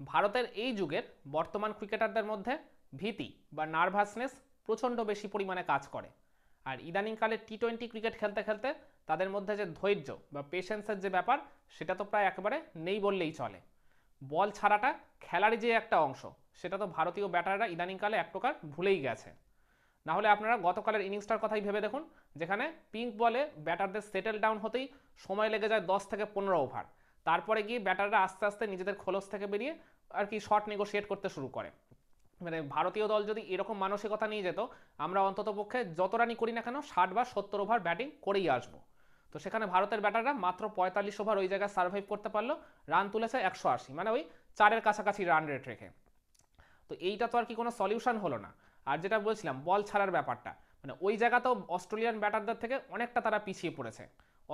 ভারতের এই যুগের বর্তমান ক্রিকেটারদের মধ্যে ভীতি বা নার্ভাসনেস প্রচণ্ড বেশি পরিমাণে কাজ করে। আর ইদানিংকালে টি টোয়েন্টি ক্রিকেট খেলতে খেলতে তাদের মধ্যে যে ধৈর্য বা পেশেন্সের যে ব্যাপার, সেটা তো প্রায় একেবারে নেই বললেই চলে। বল ছাড়াটা খেলারই যে একটা অংশ, সেটা তো ভারতীয় ব্যাটাররা ইদানিংকালে এক প্রকার ভুলেই গেছে। না হলে আপনারা গতকালের ইনিংসটার কথাই ভেবে দেখুন, যেখানে পিঙ্ক বলে ব্যাটারদের সেটেল ডাউন হতেই সময় লেগে যায় দশ থেকে পনেরো ওভার। তারপরে গিয়ে ব্যাটাররা আস্তে আস্তে নিজেদের খোলস থেকে বেরিয়ে আর কি শর্ট নেগোশিয়েট করতে শুরু করে। মানে ভারতীয় দল যদি এরকম মানসিকতা নিয়ে যেত, আমরা অন্তত পক্ষে যত রানই করি না কেন, ষাট বা সত্তর ওভার ব্যাটিং করেই আসব। তো সেখানে ভারতের ব্যাটাররা মাত্র পঁয়তাল্লিশ ওভার ওই জায়গায় সার্ভাইভ করতে পারল রান তুলেছে একশো আশি মানে ওই চারের কাছাকাছি রান রেট রেখে। তো এইটা তো আর কি কোনো সলিউশন হলো না। আর যেটা বলছিলাম, বল ছাড়ার ব্যাপারটা মানে ওই জায়গাতেও অস্ট্রেলিয়ান ব্যাটারদের থেকে অনেকটা তারা পিছিয়ে পড়েছে।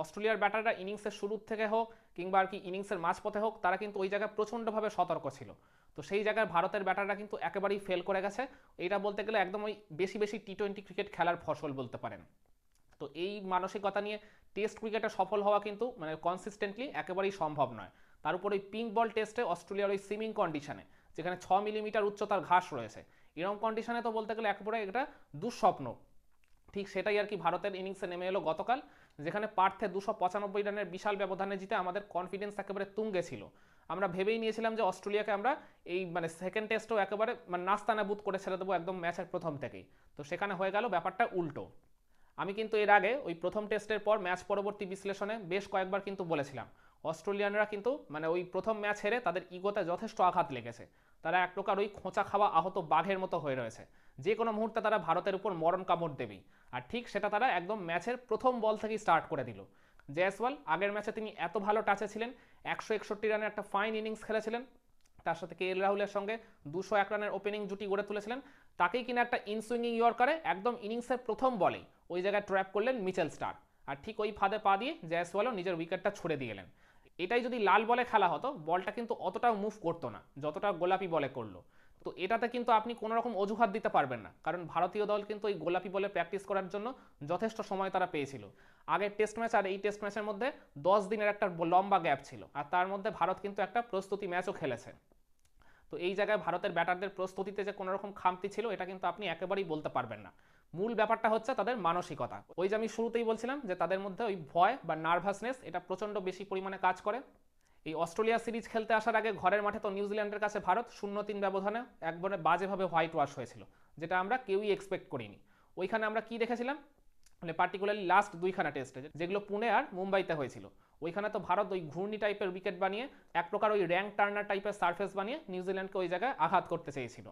অস্ট্রেলিয়ার ব্যাটাররা ইনিংসের শুরুর থেকে হোক কিংবা আর কি ইনিংসের মাঝপথে হোক, তারা কিন্তু ওই জায়গায় প্রচণ্ডভাবে সতর্ক ছিল। তো সেই জায়গায় ভারতের ব্যাটাররা কিন্তু একেবারেই ফেল করে গেছে। এইটা বলতে গেলে একদম ওই বেশি বেশি টি টোয়েন্টি ক্রিকেট খেলার ফসল বলতে পারেন। তো এই মানসিকতা নিয়ে টেস্ট ক্রিকেটে সফল হওয়া কিন্তু মানে কনসিস্টেন্টলি একেবারেই সম্ভব নয়। তার উপর ওই পিঙ্ক বল টেস্টে অস্ট্রেলিয়ার ওই সুইমিং কন্ডিশনে যেখানে ছ মিলিমিটার উচ্চতার ঘাস রয়েছে। এরকম কন্ডিশনে তো বলতে গেলে একেবারে এটা দুঃস্বপ্ন। ঠিক সেটাই আর কি ভারতের ইনিংসে নেমে এলো গতকাল। যেখানে পার্থে দুশো পঁচানব্বই রানের বিশাল ব্যবধানে জিতে আমাদের কনফিডেন্স একেবারে তুঙ্গে ছিল। আমরা ভেবেই নিয়েছিলাম যে অস্ট্রেলিয়াকে আমরা এই মানে সেকেন্ড টেস্টও একেবারে মানে নাস্তানাবুদ করে ছেড়ে দেবো একদম ম্যাচের প্রথম থেকেই। তো সেখানে হয়ে গেল ব্যাপারটা উল্টো। আমি কিন্তু এর আগে ওই প্রথম টেস্টের পর ম্যাচ পরবর্তী বিশ্লেষণে বেশ কয়েকবার কিন্তু বলেছিলাম। অস্ট্রেলিয়ানরা কিন্তু মানে ওই প্রথম ম্যাচ হেরে তাদের ইগোতে যথেষ্ট আঘাত লেগেছে। তারা এক প্রকার ওই খোঁচা খাওয়া আহত বাঘের মতো হয়ে রয়েছে। যে কোনো মুহূর্তে তারা ভারতের উপর মরণ কামড় দেবেই। আর ঠিক সেটা তারা একদম ম্যাচের প্রথম বল থেকেই স্টার্ট করে দিল। জয়সওয়াল, আগের ম্যাচে তিনি এত ভালো টাচে ছিলেন, একশো একষট্টি রানের একটা ফাইন ইনিংস খেলেছিলেন। তার সাথে কে এল রাহুলের সঙ্গে দুশো এক রানের ওপেনিং জুটি গড়ে তুলেছিলেন। তাকেই কিনা একটা ইনসুইঙ্গিং ইয়র্কারে একদম ইনিংসের প্রথম বলেই ওই জায়গায় ট্র্যাপ করলেন মিচেল স্টার আর ঠিক ওই ফাঁদে পা দিয়ে জয়সওয়ালও নিজের উইকেটটা ছুড়ে দিয়ে গেলেন এটাই যদি লাল বলে খেলা হতো, বলটা কিন্তু অতটাও মুভ করতো না, যতটা গোলাপি বলে করল। তো এটাতে কিন্তু আপনি কোনো রকম অজুহাত দিতে পারবেন না, কারণ ভারতীয় দল কিন্তু এই গোলাপি বলে প্র্যাকটিস করার জন্য যথেষ্ট সময় তারা পেয়েছিল। আগের টেস্ট ম্যাচ আর এই টেস্ট ম্যাচের মধ্যে দশ দিনের একটা লম্বা গ্যাপ ছিল, আর তার মধ্যে ভারত কিন্তু একটা প্রস্তুতি ম্যাচও খেলেছে। তো এই জায়গায় ভারতের ব্যাটারদের প্রস্তুতিতে যে কোনো রকম খামতি ছিল, এটা কিন্তু আপনি একেবারেই বলতে পারবেন না। মূল ব্যাপারটা হচ্ছে তাদের মানসিকতা। ওই যে আমি শুরুতেই বলছিলাম যে তাদের মধ্যে ওই ভয় বা নার্ভাসনেস, এটা প্রচণ্ড বেশি পরিমাণে কাজ করে। এই অস্ট্রেলিয়া সিরিজ খেলতে আসার আগে ঘরের মাঠে তো নিউজিল্যান্ডের কাছে ভারত শূন্য তিন ব্যবধানে একবারে বাজেভাবে হোয়াইট ওয়াশ হয়েছিল, যেটা আমরা কেউই এক্সপেক্ট করিনি। ওইখানে আমরা কি দেখেছিলাম? মানে পার্টিকুলারলি লাস্ট দুইখানা টেস্টে যেগুলো পুনে আর মুম্বাইতে হয়েছিল। ওইখানে তো ভারত ওই ঘূর্ণি টাইপের উইকেট বানিয়ে এক প্রকার ওই র্যাঙ্ক টার্নার টাইপের সার্ফেস বানিয়ে নিউজিল্যান্ডকে ওই জায়গায় আঘাত করতে চেয়েছিল।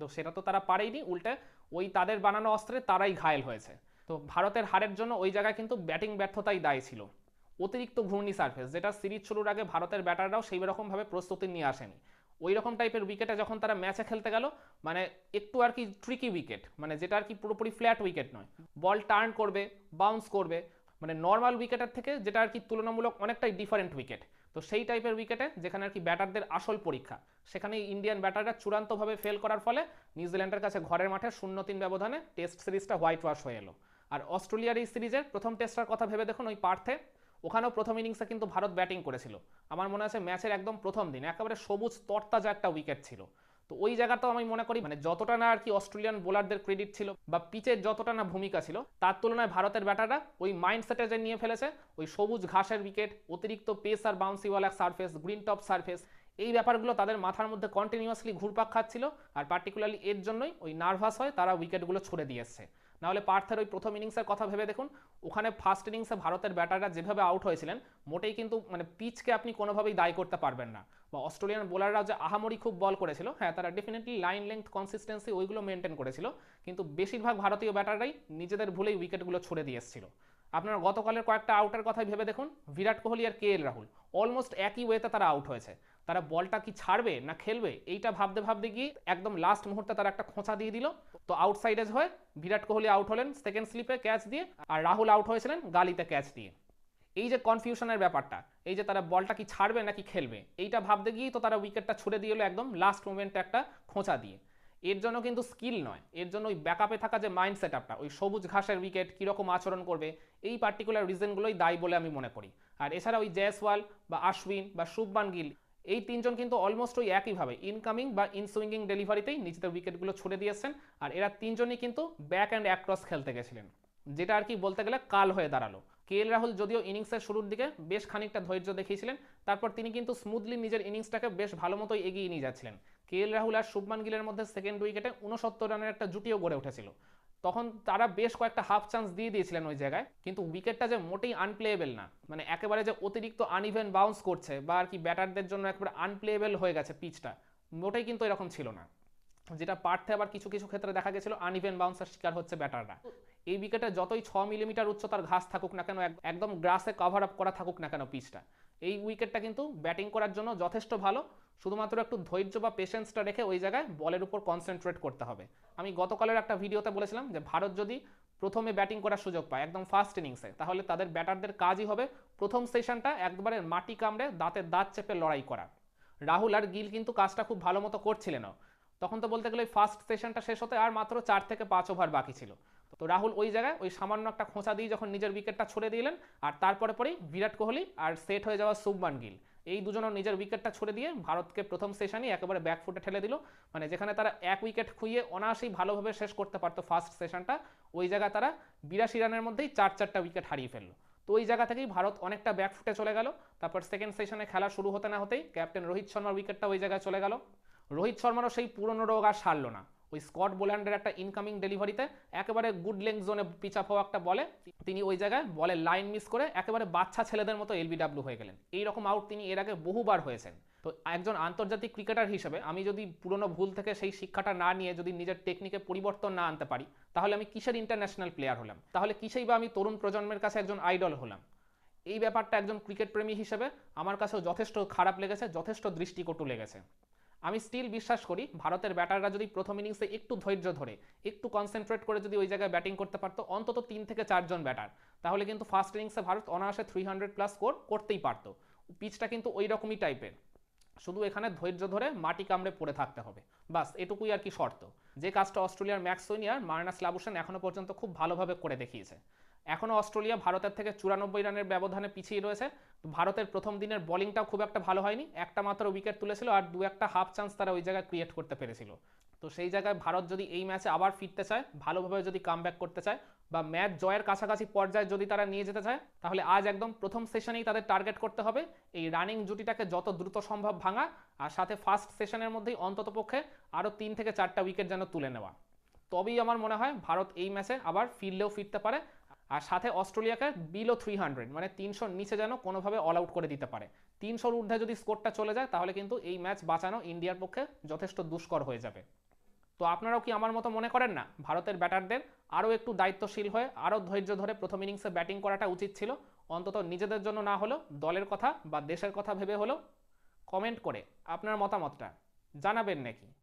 তো সেটা তো তারা পারেইনি, উল্টে ওই তাদের বানানো অস্ত্রে তারাই ঘায়েল হয়েছে। তো ভারতের হারের জন্য ওই জায়গায় কিন্তু ব্যাটিং ব্যর্থতাই দায়ী ছিল। অতিরিক্ত ঘূর্ণি সার্ফেস যেটা সিরিজ শুরুর আগে ভারতের ব্যাটাররাও সেই রকমভাবে প্রস্তুতি নিয়ে আসেনি। ওই রকম টাইপের উইকেটে যখন তারা ম্যাচে খেলতে গেল মানে একটু আর কি ট্রিকি উইকেট মানে যেটা আর কি পুরোপুরি ফ্ল্যাট উইকেট নয়। বল টার্ন করবে বাউন্স করবে মানে নর্মাল উইকেটের থেকে যেটা আর কি তুলনামূলক অনেকটাই ডিফারেন্ট উইকেট তো সেই টাইপের উইকেটে যেখানে আর কি ব্যাটারদের আসল পরীক্ষা। সেখানে ইন্ডিয়ান ব্যাটাররা চূড়ান্তভাবে ফেল করার ফলে নিউজিল্যান্ডের কাছে ঘরের মাঠে শূন্য তিন ব্যবধানে টেস্ট সিরিজটা হোয়াইট ওয়াশ হয়ে এলো। আর অস্ট্রেলিয়ার এই সিরিজের প্রথম টেস্টটার কথা ভেবে দেখুন ওই পার্থে। ওখানেও প্রথম ইনিংসে কিন্তু ভারত ব্যাটিং করেছিল। আমার মনে আছে ম্যাচের একদম প্রথম দিন, একেবারে সবুজ তরতাজা একটা উইকেট ছিল। তো ওই জায়গাটাও আমি মনে করি মানে যতটা না আর কি অস্ট্রেলিয়ান বোলারদের ক্রেডিট ছিল বা পিচের যতটা না ভূমিকা ছিল, তার তুলনায় ভারতের ব্যাটাররা ওই মাইন্ডসেটে যে নিয়ে ফেলেছে, ওই সবুজ ঘাসের উইকেট অতিরিক্ত পেস আর বাউন্সিওয়ালা সারফেস গ্রিন টপ সারফেস এই ব্যাপারগুলো তাদের মাথার মধ্যে কন্টিনিউয়াসলি ঘুরপাক খাচ্ছিল, আর পার্টিকুলারলি এর জন্যই ওই নার্ভাস হয় তারা উইকেটগুলো ছুড়ে দিয়ে এসছে। নাহলে পার্থের ওই প্রথম ইনিংসের কথা ভেবে দেখুন, ওখানে ফার্স্ট ইনিংসে ভারতের ব্যাটাররা যেভাবে আউট হয়েছিলেন, মোটেই কিন্তু মানে পিচকে আপনি কোনোভাবেই দায়ী করতে পারবেন না। বা অস্ট্রেলিয়ান বোলাররাও যে আহামরি খুব বল করেছিল হ্যাঁ তারা ডেফিনেটলি লাইন লেন্থ কনসিস্টেন্সি ওইগুলো মেনটেন করেছিল, কিন্তু বেশিরভাগ ভারতীয় ব্যাটাররাই নিজেদের ভুলেই উইকেটগুলো ছুড়ে দিয়ে এসেছিল। আপনারা গতকালের কয়েকটা আউটের কথাই ভেবে দেখুন, বিরাট কোহলি আর কে এল রাহুল অলমোস্ট একই ওয়েতে তারা আউট হয়েছে। তারা বলটা কি ছাড়বে না খেলবে, এইটা ভাবতে ভাবতে গিয়ে একদম লাস্ট মুহূর্তে তারা একটা খোঁচা দিয়ে দিল। তো আউটসাইডেজ হয়ে বিরাট কোহলি আউট হলেন সেকেন্ড স্লিপে ক্যাচ দিয়ে, আর রাহুল আউট হয়েছিলেন গালিতে ক্যাচ দিয়ে। এই যে কনফিউশনের ব্যাপারটা, এই যে তারা বলটা কি ছাড়বে নাকি খেলবে, এইটা ভাবতে গিয়েই তো তারা উইকেটটা ছুড়ে দিয়ে এলো একদম লাস্ট মোমেন্টে একটা খোঁচা দিয়ে। এর জন্য কিন্তু স্কিল নয়, এর জন্য ওই ব্যাকআপে থাকা যে মাইন্ড সেট আপটা ওই সবুজ ঘাসের উইকেট কীরকম আচরণ করবে, এই পার্টিকুলার রিজনগুলোই দায়ী বলে আমি মনে করি। আর এছাড়া ওই জয়সওয়াল বা আশ্বিন বা শুভমান গিল এই তিনজন কিন্তু অলমোস্ট ওই একইভাবে ইনকামিং বা ইনসুইঙ্গিং ডেলিভারিতেই নিজেদের উইকেটগুলো ছুড়ে দিয়েছেন। আর এরা তিনজনই কিন্তু ব্যাক অ্যান্ড অ্যাক্রস খেলতে গেছিলেন, যেটা আর কি বলতে গেলে কাল হয়ে দাঁড়াল। কে এল রাহুল যদিও ইনিংসের শুরুর দিকে বেশ খানিকটা ধৈর্য দেখিয়েছিলেন, তারপর তিনি কিন্তু স্মুথলি নিজের ইনিংসটাকে বেশ ভালো মতোই এগিয়ে নিয়ে যাচ্ছিলেন। কে এল রাহুল আর শুভমান গিলের মধ্যে সেকেন্ড উইকেটে উনসত্তর রানের একটা জুটিও গড়ে উঠেছিল। তখন তারা বেশ কয়েকটা হাফ চান্স দিয়ে দিয়েছিলেন ওই জায়গায়, কিন্তু উইকেটটা যে মোটেই আনপ্লেয়েবল না। মানে একেবারে যে অতিরিক্ত আনইভেন বাউন্স করছে বা আর কি ব্যাটারদের জন্য একেবারে আনপ্লেয়েবল হয়ে গেছে পিচটা মোটেই কিন্তু এরকম ছিল না। যেটা পার্থে আবার কিছু কিছু ক্ষেত্রে দেখা গেছিল আনইভেন বাউন্সের শিকার হচ্ছে ব্যাটাররা। এই উইকেটে যতই ছ মিলিমিটার উচ্চতার ঘাস থাকুক না কেন একদম গ্রাসে কভার আপ করা থাকুক না কেন পিচটা এই উইকেটটা কিন্তু ব্যাটিং করার জন্য যথেষ্ট ভালো। শুধুমাত্র একটু ধৈর্য বা পেশেন্সটা রেখে ওই জায়গায় বলের উপর কনসেন্ট্রেট করতে হবে। আমি গতকালের একটা ভিডিওতে বলেছিলাম যে ভারত যদি প্রথমে ব্যাটিং করার সুযোগ পায়, একদম ফার্স্ট ইনিংসে তাহলে তাদের ব্যাটারদের কাজই হবে প্রথম সেশনটা একবারে মাটি কামড়ে দাঁতের দাঁত চেপে লড়াই করা। রাহুল আর গিল কিন্তু কাজটা খুব ভালো মতো করছিলেন তখন তো বলতে গেলে ফার্স্ট সেশনটা শেষ হতে আর মাত্র চার থেকে পাঁচ ওভার বাকি ছিল। তো রাহুল ওই জায়গায় ওই সামান্য একটা খোঁচা দিয়ে যখন নিজের উইকেটটা ছড়ে দিলেন, আর তারপরে পরেই বিরাট কোহলি আর সেট হয়ে যাওয়া শুভমান গিল। এই দুজনও নিজের উইকেটটা ছড়ে দিয়ে ভারতকে প্রথম সেশনই একেবারে ব্যাকফুটে ঠেলে দিল। মানে যেখানে তারা এক উইকেট খুইয়ে অনায়াসেই ভালোভাবে শেষ করতে পারতো ফার্স্ট সেশনটা ওই জায়গায় তারা বিরাশি রানের মধ্যেই চার চারটা উইকেট হারিয়ে ফেলল। তো ওই জায়গা থেকেই ভারত অনেকটা ব্যাকফুটে চলে গেল। তারপর সেকেন্ড সেশনে খেলা শুরু হতে না হতেই ক্যাপ্টেন রোহিত শর্মার উইকেটটা ওই জায়গায় চলে গেল। রোহিত শর্মারও সেই পুরনো রোগ আর সারলো না। ওই স্কট বোল্যান্ডের একটা ইনকামিং ডেলিভারিতে একেবারে গুড লেংথ জোনে পিচাপ হওয়া একটা বলে। তিনি ওই জায়গায় বলে লাইন মিস করে একেবারে বাচ্চা ছেলেদের মতো এলবিডাব্লিউ হয়ে গেলেন। এইরকম আউট তিনি এর আগে বহুবার হয়েছেন। তো একজন আন্তর্জাতিক ক্রিকেটার হিসেবে আমি যদি পুরনো ভুল থেকে সেই শিক্ষাটা না নিয়ে যদি নিজের টেকনিকে পরিবর্তন না আনতে পারি, তাহলে আমি কিসের ইন্টারন্যাশনাল প্লেয়ার হলাম? তাহলে কিসেই বা আমি তরুণ প্রজন্মের কাছে একজন আইডল হলাম? এই ব্যাপারটা একজন ক্রিকেট প্রেমী হিসেবে আমার কাছেও যথেষ্ট খারাপ লেগেছে, যথেষ্ট দৃষ্টিকটু লেগেছে। আমি স্টিল বিশ্বাস করি ভারতের ব্যাটাররা যদি প্রথম ইনিংসে একটু ধৈর্য ধরে, একটু কনসেন্ট্রেট করে যদি ওই জায়গায় ব্যাটিং করতে পারতো, অন্তত তিন থেকে চারজন ব্যাটার তাহলে কিন্তু ফার্স্ট ইনিংসে ভারত অনায়াসে থ্রি হান্ড্রেড প্লাস স্কোর করতেই পারতো। পিচটা কিন্তু ওই রকমই টাইপের শুধু এখানে ধৈর্য ধরে মাটি কামড়ে পড়ে থাকতে হবে। বাস, এটুকুই আর কি শর্ত। যে কাজটা অস্ট্রেলিয়ার ম্যাক্স সোনিয়ার মার্নাস লাবুসেন এখনও পর্যন্ত খুব ভালোভাবে করে দেখিয়েছে। এখনও অস্ট্রেলিয়া ভারতের থেকে চুরানব্বই রানের ব্যবধানে পিছিয়ে রয়েছে। ভারতের প্রথম দিনের বোলিংটাও খুব একটা ভালো হয়নি। একটা মাত্র উইকেট তুলেছিল আর দু একটা হাফ চান্স তারা ওই জায়গায় ক্রিয়েট করতে পেরেছিল। তো সেই জায়গায় ভারত যদি এই ম্যাচে আবার ফিরতে চায়, ভালোভাবে যদি কাম করতে চায় বা ম্যাচ জয়ের কাছাকাছি পর্যায়ে যদি তারা নিয়ে যেতে চায়, তাহলে আজ একদম প্রথম সেশনেই তাদের টার্গেট করতে হবে। এই রানিং জুটিটাকে যত দ্রুত সম্ভব ভাঙা আর সাথে ফার্স্ট সেশনের মধ্যেই অন্ততপক্ষে আরও তিন থেকে চারটা উইকেট যেন তুলে নেওয়া। তবেই আমার মনে হয় ভারত এই ম্যাচে আবার ফিরলেও ফিরতে পারে। আর সাথে অস্ট্রেলিয়াকে বিলো থ্রি হান্ড্রেড মানে তিনশোর নিচে যেন কোনোভাবে অল আউট করে দিতে পারে। তিনশোর ঊর্ধ্বে যদি স্কোরটা চলে যায়, তাহলে কিন্তু এই ম্যাচ বাঁচানো ইন্ডিয়ার পক্ষে যথেষ্ট দুষ্কর হয়ে যাবে। তো আপনারাও কি আমার মতো মনে করেন না? ভারতের ব্যাটারদের আরও একটু দায়িত্বশীল হয়ে, আরও ধৈর্য ধরে প্রথম ইনিংসে ব্যাটিং করাটা উচিত ছিল। অন্তত নিজেদের জন্য না হলেও দলের কথা বা দেশের কথা ভেবে হলেও কমেন্ট করে আপনার মতামতটা জানাবেন নাকি?